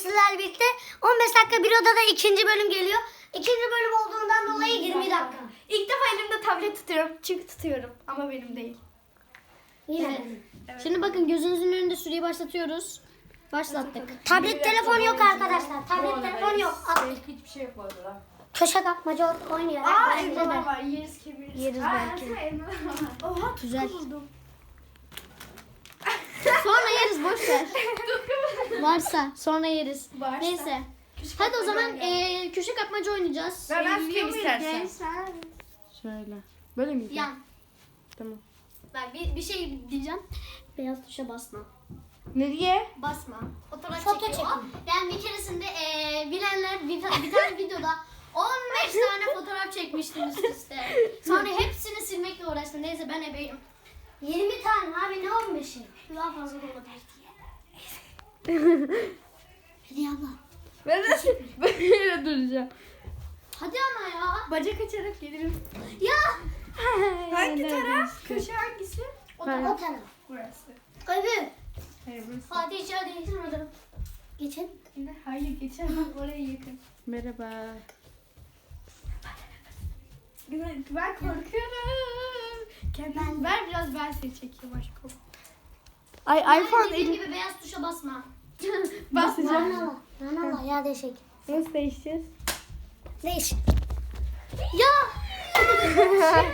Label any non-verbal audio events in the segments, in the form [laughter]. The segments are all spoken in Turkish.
sizlerle birlikte. 15 dakika bir odada ikinci bölüm geliyor. İkinci bölüm olduğundan dolayı 20 dakika. İlk defa elimde tablet tutuyorum. Çünkü tutuyorum ama benim değil. Yine Evet. Şimdi bakın gözünüzün önünde süreyi başlatıyoruz. Başlattık. Tablet telefon yok arkadaşlar. Tablet telefon yok. Al. Hiçbir şey yok bu arada. Köşe kapmaca oynuyor. Aa elmalar var. Yeriz kemiriz. Yeriz belki. Oha Güzel. buldum. Sonra yeriz boş ver. Varsa sonra yeriz. Varsa. Neyse. Küçük Hadi o zaman eee köşe kapmaca oynayacağız. Ben ben tutayım istersen. Şöyle. Böyle mi? Yan. Tamam. Ben bir, bir şey diyeceğim. Beyaz tuşa basma. Nereye? Basma. Fotoğraf Foto çekiyor. çekin. Ben bir keresinde eee bilenler bir, bir tane videoda 15 tane fotoğraf çekmiştim üst üste. Sonra hepsini silmekle uğraştım. Neyse ben ebeyim. 20 tane abi ne 15'i? Daha fazla da olabilir. [laughs] Hadi abla. Ben nasıl böyle duracağım? Hadi ama ya. Bacak açarak gelirim. Ya. Hangi taraf? Köşe hangisi? O, Ben- o taraf. Burası. Öbür. Hayır burası. İçeride getirmedim. Geçin. Yine hayır geçemem [laughs] oraya yakın. Merhaba. Ben korkuyorum. Kendim ver biraz ben seni çekeyim aşkım. Ay Ben iPhone dediğim gibi beyaz tuşa basma. [laughs] Basacağım. Rana Rana ya değişik. Nasıl değişeceğiz? Değiş. Ya. [laughs]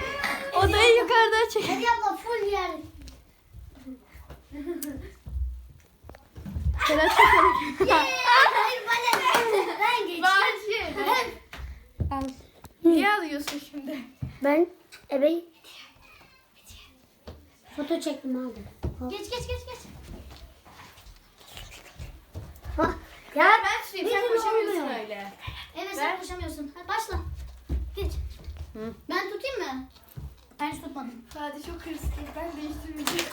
Odayı yukarıdan çek. Hadi abla full yer. [laughs] Biraz çekerek. Hayır bana ne? Ben geç. Bahçe. Al. Niye alıyorsun şimdi? Ben ebey. Foto çektim abi. Geç geç geç geç. Ha. Ya ben tutayım sen Bizim koşamıyorsun olmuyor. öyle. Evet sen koşamıyorsun. Hadi başla. Geç. Hı. Ben tutayım mı? Ben hiç tutmadım. Hadi çok hırslı. Ben değiştirmeyeceğim.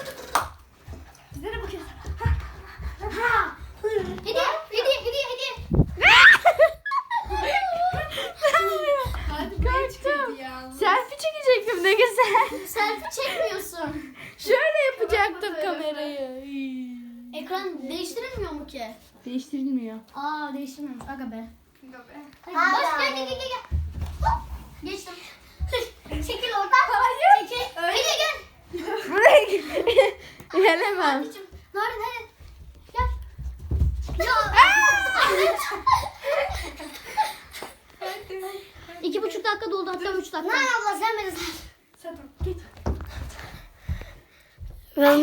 Bize ne bakıyorsun? Hediye, hediye, hediye, hediye. Hadi ben çıkıyordu ya. Selfie çekecektim ne güzel. Selfie çekmiyorsun. Bak, kamerayı. Ekran değiştirilmiyor mu ki? Değiştirilmiyor. Aa değiştirmiyormuş. Aga be. Hadi Aa, baş ya. gel gel gel gel. Hop. Geçtim. Çekil oradan. Hayır. Çekil. Hediye gel. Buraya Gelemem. Anneciğim. Narin hadi. Gel. Ya. İki buçuk dakika doldu hatta üç dakika. Lan abla sen beni sar. Sen dur, git. Ben buradan şey. Hediye abla beni sattı. Hediye abla. Hediye abla Ben- beni yolda beni sattı. Hayır tam Geçebilirim. bakıyordu. Ben de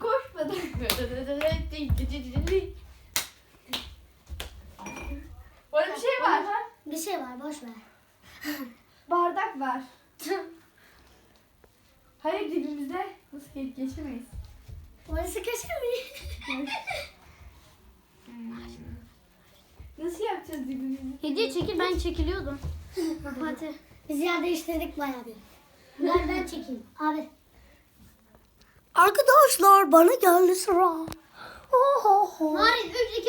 koşmadım. Orada bir şey var. Bir şey var boş ver. Bardak var. Hayır dibimizde. Nasıl geç geçemeyiz? Orası köşe mi? Nasıl yapacağız dibimizi? Hediye çekil ben çekiliyordum. Hadi. Biz yer değiştirdik bayağı bir. Ver ben çekeyim. Abi. Arkadaşlar bana geldi sıra. Oho. Narin 3 2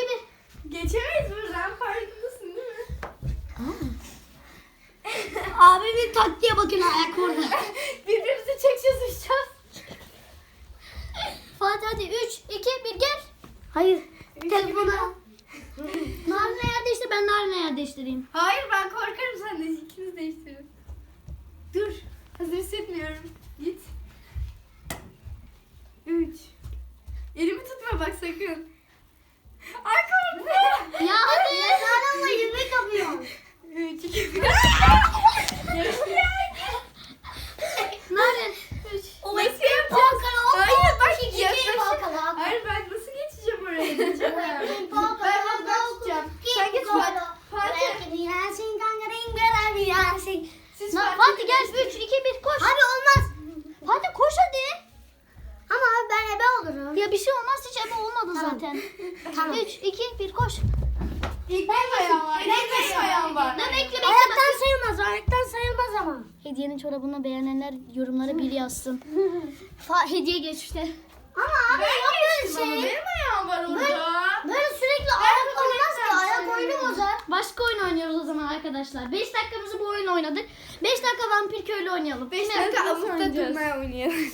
1. Geçemeyiz buradan farkındasın değil mi? Abimin taktiğe bakın ayak orada. [laughs] Birbirimizi çekeceğiz uçacağız. Fatih hadi 3 2 1 gel. Hayır. Telefona. Narin'le yer değiştir ben Narin'le yer değiştireyim. Hayır ben korkarım sen de ikiniz değiştirin. Dur. Hazır hissetmiyorum. Git. Üç. Elimi tutma bak sakın. Ay korktum. Ya hadi. Sen ama yemek yapıyorsun. Üç, iki, bir. Narin. Üç. O Nasıl ekmeğin yapacağız? palkalı. Hayır bak İki yaklaşık. palkalı. Hayır ben nasıl geçeceğim oraya? Geçemem. ekmeğin ben palkalı. ben ben tutacağım. Sen geç Fatih. Fatih. Siz Na, Fatih. Fatih gel 3 2 1 koş. Abi olmaz. Hadi koş hadi. Ama abi ben ebe olurum. Ya bir şey olmaz hiç ebe olmadı Tamam. zaten. Tamam. 3 2 1 koş. İlk benim ayağım var. İlk benim ayağım var. Ne bekle bekle. Ayaktan sayılmaz. Ayaktan sayılmaz ama. Hediyenin çorabını beğenenler yorumlara bir yazsın. [laughs] Fa hediye geçti. Ama abi Ben yok böyle geçtim ama şey. benim ayağım var orada. Böyle sürekli ayak olmaz ki. Ayak oyunu bozar. başka oyun oynuyoruz o zaman arkadaşlar. 5 dakikamızı bu oyun oynadık. 5 dakika vampir köylü oynayalım. 5 Ne? dakika oynayacağız? durmaya oynayalım.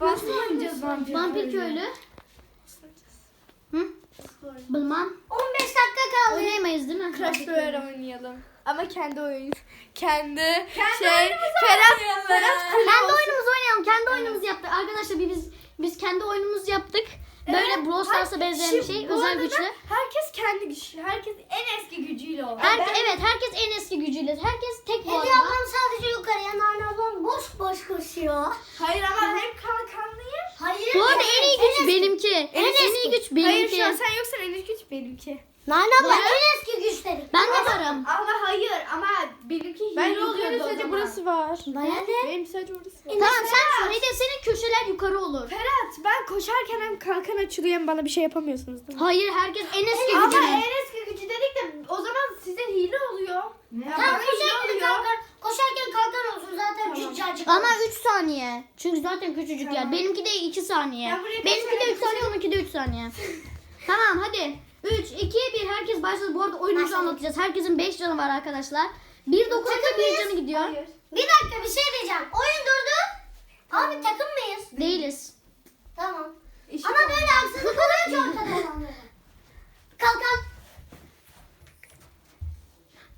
Nasıl oynayacağız vampir? Vampir köylü. Hı? Bilmem. 15 dakika kaldı. Oynayamayız değil mi? Crash Royale oynayalım. Ama kendi oyun. Kendi, şey, Ferhat, Ferhat Kendi oyunumuzu oynayalım. Kendi oyunumuzu yaptık. Arkadaşlar biz biz kendi oyunumuzu yaptık. Böyle Brawl Stars'a benzeyen bir şey. bu Özel arada güçlü. Herkes kendi güçlü. Herkes en eski gücüyle o. Her, evet herkes en eski gücüyle. Herkes tek bu Hediye arada. ablam sadece yukarıya, Nane ablam boş boş koşuyor. Hayır ama hem kalkanlıyım. Hayır. Bu arada en iyi güç benimki. En, en iyi güç Hayır benimki. şu an sen yoksan en eski güç benimki. Nane abla en eski güç dedik. Ben de varım. Ama hayır ama benimki hile Ben oluyordu yukarı o sadece zaman. burası var. Bana ne? Benim sadece orası var. Tamam sen söyle de senin köşeler yukarı olur. Ferhat ben koşarken hem kalkan açılıyor hem bana bir şey yapamıyorsunuz değil mi? Hayır herkes en eski Ama en eski gücü dedik de o zaman size hile oluyor. Ne? Tamam koşarken kalkan, koşarken kalkan olsun zaten cüccacık. Ama 3 saniye. Çünkü zaten küçücük yer. Benimki de 2 saniye. Ben buraya Benimki de kaç 3 saniye, onunki de 3 saniye. [laughs] tamam hadi. 3, 2, 1 herkes başladı. Bu arada oyunumuzu Başladık. anlatacağız. Herkesin 5 canı var arkadaşlar. 1 dokunuyor bir canı gidiyor. Hayır. Bir dakika bir şey diyeceğim. Oyun durdu. Abi takım mıyız? Değiliz. Tamam. İşte Ama böyle haksızlık oluyor ki ortada. [laughs] Kalkan.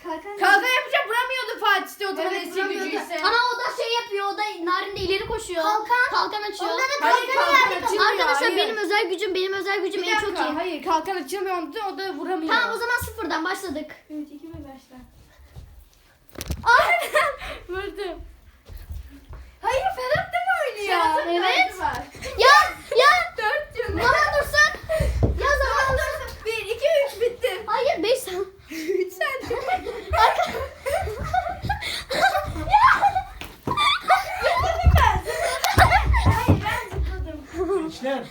kalkan, kalkan yapacak vuramıyordu Fatih o zaman Evet, eski gücüyse. Ama o da şey yapıyor. O da Narin de ileri koşuyor. Kalkan. Kalkan açıyor. Onda da kalkan yerdik. açılmıyor, Arkadaşlar hayır. benim özel gücüm, benim özel gücüm Bir en çok dakika, iyi. hayır kalkan açılmıyor onda o da vuramıyor. Tamam o zaman sıfırdan başladık. 3, 2, 1 başla. Ay. Vurdum. Hayır Ferhat da mı oynuyor? Ferhat'ın Evet. derdi var. ya ya. Dört canı. Zaman dursun. Ya zaman dursun. 1, 2, 3 bitti. Hayır 5 saniye. 3 saniye. Arka. Hayır ben zıpladım. Gençler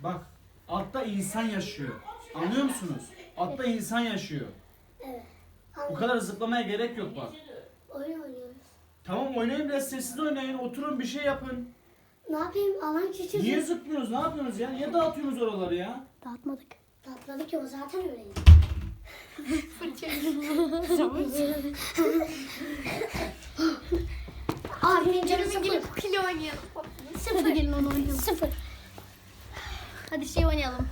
bak altta insan yaşıyor. Anlıyor musunuz? Altta insan yaşıyor. Evet. Bu kadar zıplamaya gerek yok bak. Oyun oynuyoruz. Tamam oynayın biraz sessiz oynayın. Oturun bir şey yapın. Ne yapayım? Alan küçücük. Niye zıplıyorsunuz? Ne yapıyorsunuz ya? Niye dağıtıyorsunuz oraları ya? Dağıtmadık. Tatladı ki o zaten öyleydi. Abimin canı sıfır. Kili oynayalım. Hadi gelin onu oynayalım. Sıfır. Hadi şey oynayalım.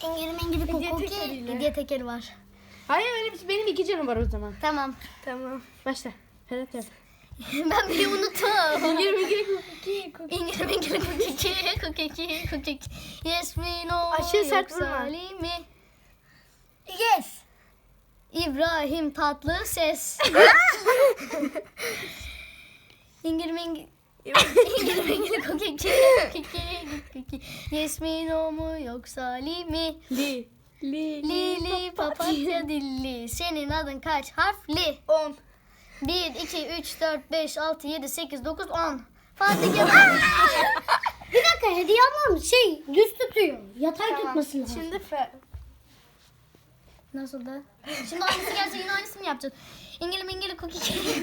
Hediye kukuki. tekeriyle. Hediye tekeri var. Hayır öyle bir şey. Benim iki canım var o zaman. Tamam. Tamam. Başla. Ferhat yap. [laughs] ben bile unuttum. 22 İngili mingili kukiki kukiki kukiki. Yes mi no Aşırı sert vurma. Mi? Yes. İbrahim tatlı ses. [laughs] İngili mingili Mi no mu yoksa Ali mi? Li. Li. Lili papatya dilli. Senin adın kaç harfli? 10. 1, 2, 3, 4, 5, 6, 7, 8, 9, 10. Fatih gel. [laughs] Bir dakika hediye ablam şey düz tutuyor. Yatay tutması lazım. Şimdi Fer. Nasıl da? Şimdi aynısı gelse yine aynısını yapacağız? İngili mingili kukiki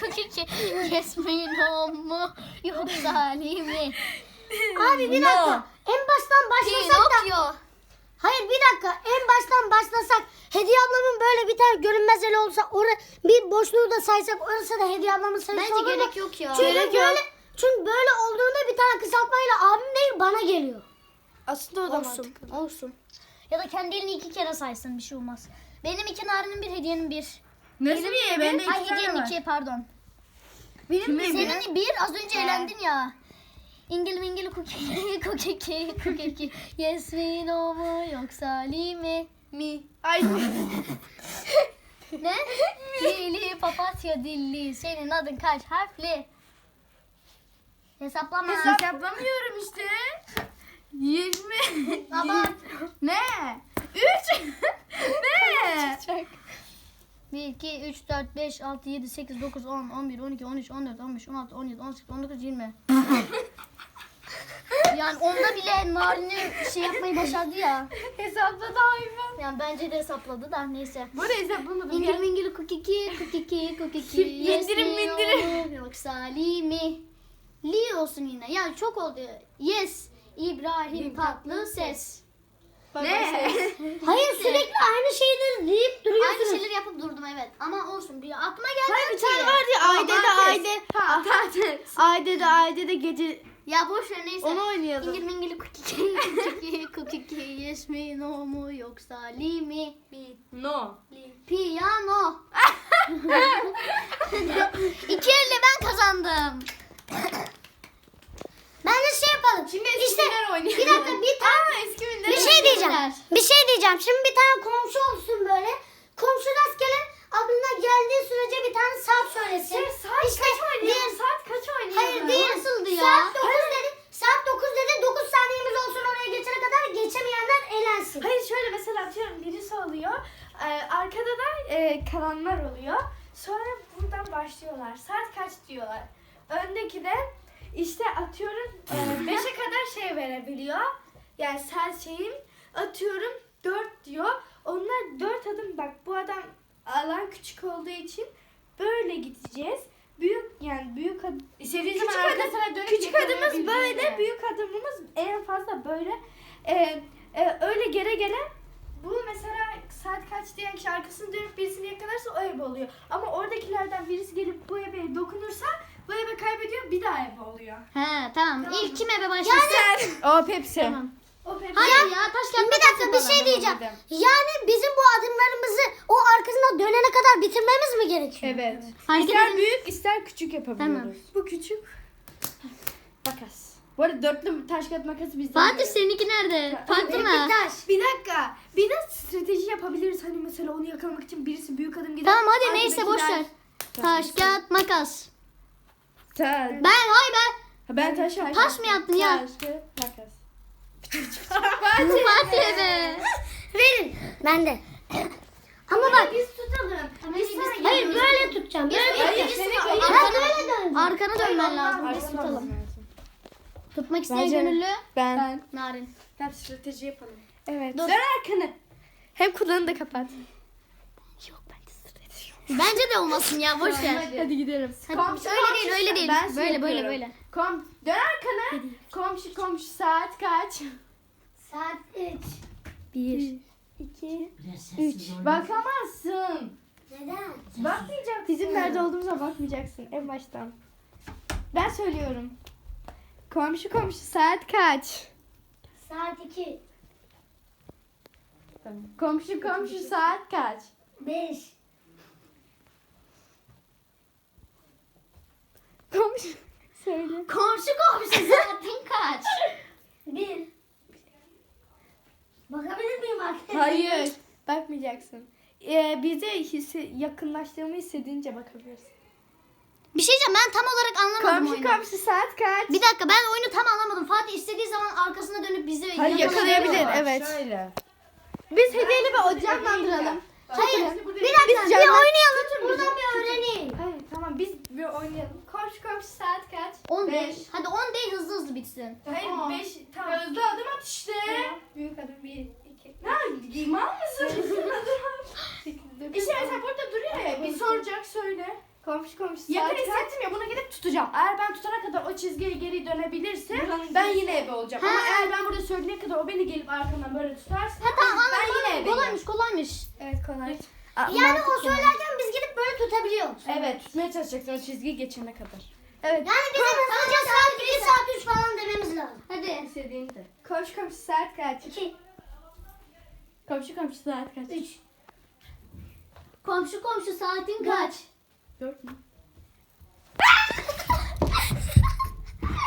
kukiki. Yes mi no mu yoksa Ali mi? Abi bir dakika. En baştan başlasak da. Hayır bir dakika. En baştan başlasak. Hediye ablamın böyle bir tane görünmez eli olsa orada bir boşluğu da saysak orası da hediye ablamın sayısı Bence olur mu? gerek yok ya. Çünkü Gerek böyle çünkü böyle olduğunda bir tane kısaltmayla abim değil bana geliyor. Aslında o da Olsun. mantıklı. Olsun. Ya da kendi elini iki kere saysın bir şey olmaz. Benim iki narinin bir hediyenin bir. Nasıl bir? Bende Ay iki tane hediyenin var. iki pardon. Benim mi? Senin bir az önce eğlendin ya. İngil mingil kukiki kukiki kukiki. Yes mi no mu yoksa Ali mi? Mi. Ay. Ne? Lili papatya dilli. Senin adın kaç harfli? Hesaplama. Hesaplamıyorum işte. 20. Abart. Ne? 3. [laughs] ne? 1, 2, 3, 4, 5, 6, 7, 8, 9, 10, 11, 12, 13, 14, 15, 16, 17, 18, 19, 20. yani onda bile narini şey yapmayı başardı ya. Hesapladı hayvan. Yani bence de hesapladı da neyse. Bu da hesaplamadım. Ya. mingil kukiki kukiki kukiki. [laughs] Mindirim, mindirim. Yoksa Li mi? Li olsun yine. Yani çok oldu. Yes. İbrahim tatlı ses. Ne? [laughs] Hayır sürekli aynı şeyleri deyip Aynı duruyorsunuz. şeyleri yapıp durdum evet. Ama olsun bir aklıma geldi. Hayır bir tane vardı ya Ayde de Ayde. Ha, Ayde de Ayde de gece Ya boş ver neyse. onu oynayalım. İngil mingil kukiki kukiki kukiki yes mi no mu yoksa li mi li No. li piyano. İki elle ben kazandım. Ben de şey yapalım. Şimdi işte oynayalım. bir dakika bir tane eski bir şey diyeceğim. Bir şey diyeceğim. Şimdi bir tane komşu olsun böyle. Komşu rastgele aklına geldiği sürece bir tane saat söylesin. Şey, saat İşte kaç oynayalım? diğer- Saat kaç oynayalım? Hayır değil. Nasıldı ya? Saat 9 dedi. Saat 9 dedi. 9 saniyemiz olsun oraya geçene kadar geçemeyenler elensin. Hayır şöyle mesela atıyorum birisi oluyor. Ee, arkada da e, kalanlar oluyor. Sonra buradan başlıyorlar. Saat kaç diyorlar. Öndeki de işte atıyorum [laughs] 5'e kadar şey verebiliyor. Yani saat şeyim atıyorum 4 diyor. Onlar 4 adım bak bu adam alan küçük olduğu için böyle gideceğiz. Büyük yani büyük adım İstediğin Küçük zaman adım- arkasına dönüp Küçük adımız böyle, büyük adımımız en fazla böyle. Ee, e, öyle gere gele bu mesela saat kaç diyen kişi arkasını dönüp birisini yakalarsa o ebe oluyor. Ama oradakilerden birisi gelip bu ebeye dokunursa bu ebe kaybediyor bir daha ebe oluyor. He tamam. İlk kim eve başlasın? O Pepsi. Tamam. Hayır ya taş kağıt Bir dakika bir şey diyeceğim. Yani bizim bu adımlarımızı o arkasına dönene kadar bitirmemiz mi gerekiyor? Evet. Hareket ister edin. büyük ister küçük yapabiliyoruz. Tamam. bu küçük. Makas. Bu arada dörtlü taş kağıt makası bizden. Fatih seninki nerede? Farklı mı? Taş. Bir dakika. Bir de strateji yapabiliriz. Hani mesela onu yakalamak için birisi büyük adım gider. Tamam hadi neyse boş ver. Taş kağıt makas. Taş. Ben hay ben. Ha, Ben taş Taş mı yaptın ya? Taş kağıt makas. Fatih eve. Verin. Ben de. Ama bak. Biz tutalım. Biz sonra Hayır böyle tutacağım. Böyle tutacağım. Arkana- böyle döneceğim. Arkana dönmen lazım. Biz tutalım. Tutmak isteyen Bence- gönüllü. Ben. Narin. Tamam strateji yapalım. Evet. Dur. Dön arkanı. Hem kulağını da kapat. Bence de olmasın ya boş ver. Hadi gidelim. Hadi, öyle değil öyle değil. Ben Böyle böyle böyle. Kom dön arkana. Komşu komşu saat kaç? Saat 3. Bir, iki, üç. Bakamazsın. Neden? Bakmayacaksın. Bizim nerede olduğumuza bakmayacaksın en baştan. Ben söylüyorum. Komşu komşu saat kaç? Saat 2. Komşu komşu saat kaç? 5. Komşu [laughs] söyle. Komşu komşu saatin kaç? 1. Bakabilir miyim arkadaşlar? Hayır. Bakmayacaksın. Ee, bize hisse, yakınlaştığımı hissedince bakabilirsin. Bir şey diyeceğim ben tam olarak anlamadım Komşu oyunu. komşu saat kaç? Bir dakika ben oyunu tam anlamadım. Fatih istediği zaman arkasına dönüp bizi Hayır yakalayabilir. yakalayabilir evet. Biz hediyeli bir o canlandıralım. Hayır. Bir dakika Biz bir canlı- oynayalım. Buradan bir öğreneyim. Tamam biz bir oynayalım. Komşu komşu saat kaç? 10 Beş. değil. Hadi 10 değil hızlı hızlı bitsin. Hayır 5 tamam. Hızlı adım at işte. Tamam. Büyük adım 1 2 Ne mal mısın? [laughs] İşte mesela burada duruyor ya. Bir soracak söyle. komşu komşu saat Yakın kaç? hissettim ya buna gidip tutacağım. Eğer ben tutana kadar o çizgiye geri dönebilirse ben yine ebe olacağım. Ama eğer ben burada söyleyene kadar o beni gelip arkamdan böyle tutarsa Ha tamam ben anladım. yine ebeyim. Kolaymış kolaymış. Evet kolay. Yani o söylerken böyle tutabiliyoruz. Evet tutmaya çalışacaksın o çizgiyi geçene kadar. Evet. Yani bizim hızlıca saat 2 saat 3 falan dememiz lazım. Hadi. İstediğinde. Komşu komşu saat kaç? 2, Komşu komşu saat kaç? 3. Komşu komşu saatin kaç? Dört mü? [laughs]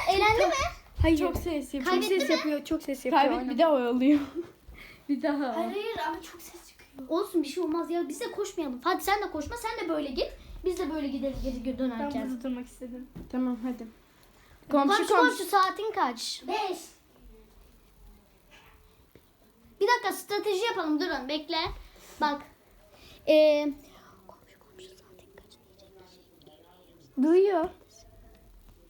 Eğlendi mi? Hayır. Çok ses yapıyor. Kaybetti ses mi? yapıyor. Çok ses yapıyor. Kaybet bir daha oyalıyor. [laughs] bir daha. Hayır ama çok ses çıkıyor. Olsun bir şey olmaz ya. Biz de koşmayalım. Fatih sen de koşma. Sen de böyle git. Biz de böyle gideriz geri Ben dönerken. burada durmak istedim. Tamam hadi. Komşu komşu saatin kaç? 5. Bir dakika strateji yapalım. Durun bekle. Bak. Ee, komşu komşu saatin kaç? Duyuyor.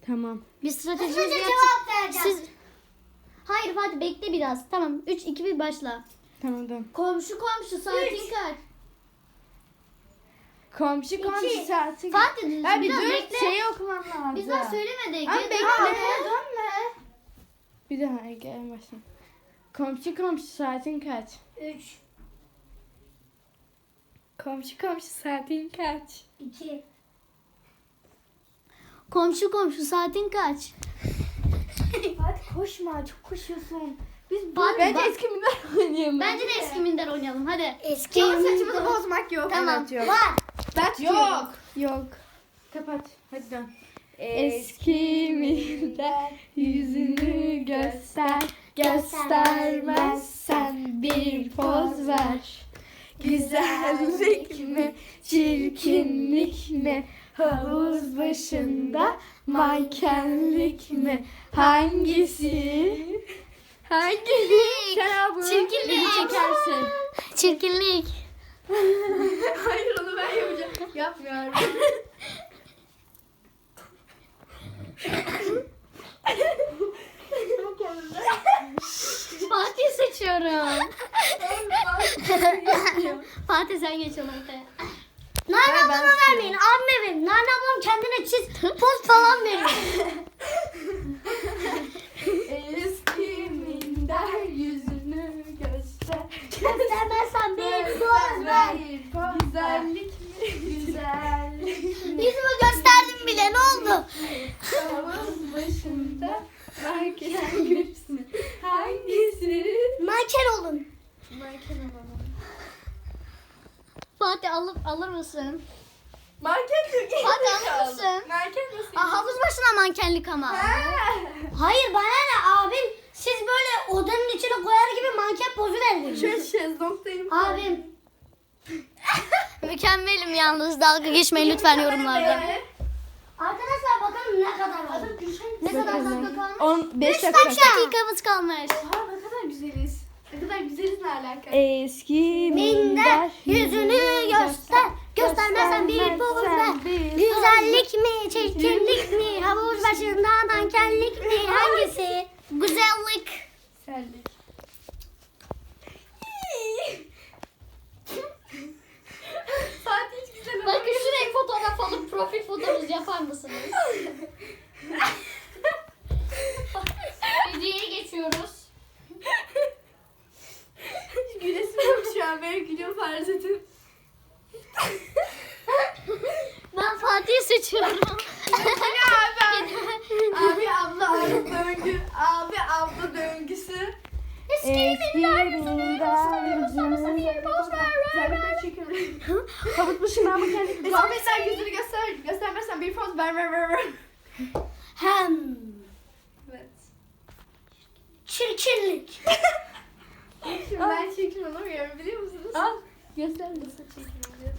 Tamam. Bir stratejimizi Hızlıca yapsak. cevap vereceğim. Siz... Hayır Fatih bekle biraz. Tamam. 3, 2, 1 başla. Tamam tamam. Komşu komşu saatin kaç? Komşu komşu İki. saati. Fatih Ya bir biraz dur bekle. şeyi okumam lazım. Biz daha söylemedik. Ama bekle. Dönme. Bir daha Ege en baştan. Komşu komşu saatin kaç? 3, Komşu komşu saatin kaç? 2, Komşu komşu saatin kaç? Hadi koşma çok koşuyorsun. Biz Bak, bence bak. eski minder [laughs] oynayalım. Bence de eski minder oynayalım hadi. eski Ama saçımızı bozmak yok. Tamam. Evet, yok. var. Ben tutuyorum. Yok. Kapat. Hadi dön. Eski minder yüzünü göster. Göstermezsen bir poz ver. Güzellik mi, çirkinlik mi? Havuz başında mankenlik mi? Hangisi? Hangisi? Sen al bunu. Çirkinlik. çekersin. Çirkinlik. Hayır onu ben yapacağım. Yapmıyorum. Fatih seçiyorum. Fatih sen geç onu ortaya. Nane ablama vermeyin. Abime verin. Nane ablam kendine çiz. Poz falan veriyor. Eski minder yüzünü göster. Göstermezsen bir poz ver. Güzellik mi? Güzellik mi? Yüzümü gösterdim bile ne oldu? Havuz başında mankenlik mi? Hangisi? Manken olun. Manken olalım. Fatih alır, alır mısın? Manken de Hadi alır mısın? Manken nasıl? Aa, havuz başına mankenlik ama. Hayır bana ne abim siz böyle odanın içine koyar gibi manken pozu verdiniz. Şöyle şezlongdayım. Abim [laughs] Mükemmelim yalnız dalga geçmeyin lütfen yorumlarda. arkadaşlar bakalım ne kadar var. Ne kadar dakika kalmış? 15 3 dakikamız kalmış. Oha ne kadar güzeliz. Ne kadar güzeliz ne alaka? Eski Minder yüzünü göster. Göstermezsen bir poz ver. Güzellik mi, çirkinlik mi, havuz başında mankenlik mi, hangisi? Güzellik. Güzellik. Saat hiç güzel olmamış. Bakın şuraya fotoğraf alıp profil fotoğrafınızı yapar mısınız? [laughs] Hediyeye geçiyoruz. Hiç gülesim yok şu an. Ben gülüyorum farz edin. Ben Fatih'i seçiyorum. Abi abla abla döngü. Abi abla döngüsü. Eski minder Güzellikten çekiyorum. Havut başına ama kendi. Göstermezsen yüzünü göster. Göstermezsen bir poz ver ver ver ver. Hem Evet. çirkinlik. Şimdi ben çirkin olamıyorum biliyor musunuz? Al. Göster nasıl çirkin oluyor.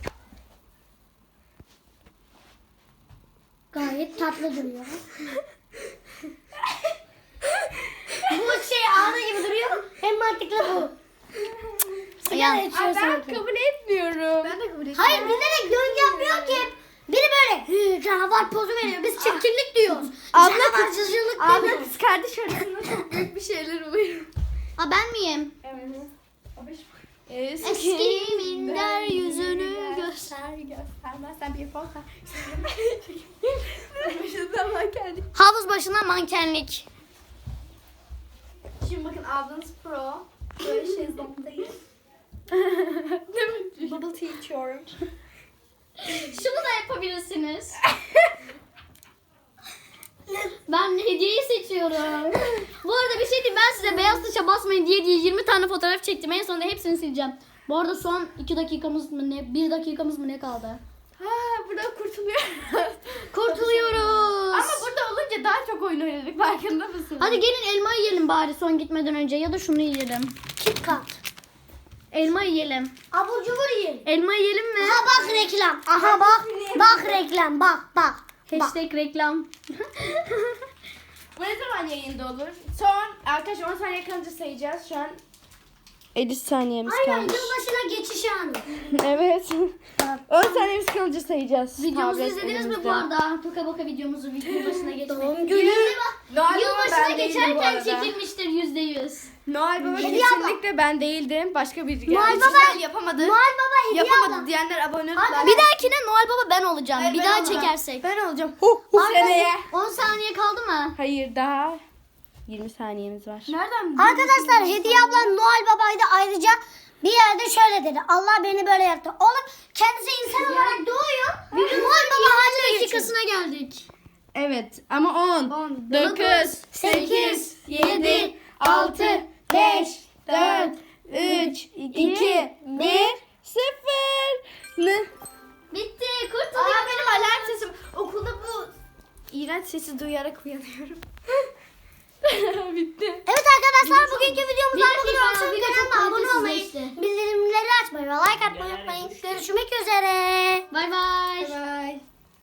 Gayet tatlı duruyor. [laughs] bu şey ağda gibi duruyor. En mantıklı bu. Sigara Yan. Ay içiyorsun. ben kabul etmiyorum. Ben de kabul etmiyorum. Hayır bilerek döngü yapmıyor ki. Biri böyle "Hı, canavar pozu veriyor. Biz çirkinlik diyoruz. Abla Canavarcılık Abla demiyoruz. kız kardeş arasında çok büyük bir şeyler oluyor. Aa ben miyim? Evet. Eski minder yüzünü göster. göstermezsen bir kendi. Havuz başına mankenlik. Şimdi bakın ablanız pro. Böyle. Değil mi? Bubble tea içiyorum. Şunu da yapabilirsiniz. [laughs] Ben hediyeyi seçiyorum. Bu arada bir şey diyeyim ben size beyaz tuşa basmayın diye diye 20 tane fotoğraf çektim. En sonunda hepsini sileceğim. Bu arada son 2 dakikamız mı ne? 1 dakikamız mı ne kaldı? Ha buradan kurtuluyoruz. Kurtuluyoruz. Ama burada olunca daha çok oyun oynadık farkında mısınız? Hadi gelin elma yiyelim bari son gitmeden önce ya da şunu yiyelim. Kit Kat. Elma yiyelim. Abur cubur yiyin. Elma yiyelim mi? Aha bak reklam. Aha bak. Bak reklam. Bak bak. Hashtag reklam. [laughs] Bu ne zaman yayında olur? Son arkadaşlar 10 saniye kalınca sayacağız. Şu an 50 saniyemiz Aynen yılbaşına geçiş anı. [laughs] Evet. 10 saniyemiz kalınca sayacağız. Videomuzu Tablet izlediniz mi elimizde. bu arada? Toka boka videomuzu video [laughs] başına geçmek. Doğum günü. Noel Baba Yılbaşına ben değildim bu geçerken arada. çekilmiştir yüzde yüz. Noel Baba Hediye kesinlikle ben değildim. Başka geldi. Noel Baba- yapamadı. Noel Baba hediye yapamadı abla. diyenler abone oldular. Bir dahakine Noel Baba ben olacağım. Hayır, bir ben daha olacağım. çekersek. Ben olacağım. Hu hu seneye. 10 saniye kaldı mı? Hayır daha. 20 saniyemiz var. Nereden Arkadaşlar Hediye ablam Noel Baba'yı da ayrıca bir yerde şöyle dedi. Allah beni böyle yaptı. Oğlum kendisi insan olarak doğuyor. Noel Baba geçiyor. dakikasına geldik. Evet ama 10, 9, 8, 7, 6, 5, 4, 3, 2, 1, 0. Ne? Bitti. Aa Kurtulduk. benim alarm sesim. Okulda bu iğrenç sesi duyarak uyanıyorum. [laughs] [laughs] Bitti. Evet arkadaşlar bugünkü videomuzdan bugün olsun. Kanalıma abone olmayı, bildirimleri açmayı ve like atmayı unutmayın. Görüşmek üzere. Bay bay. Bye.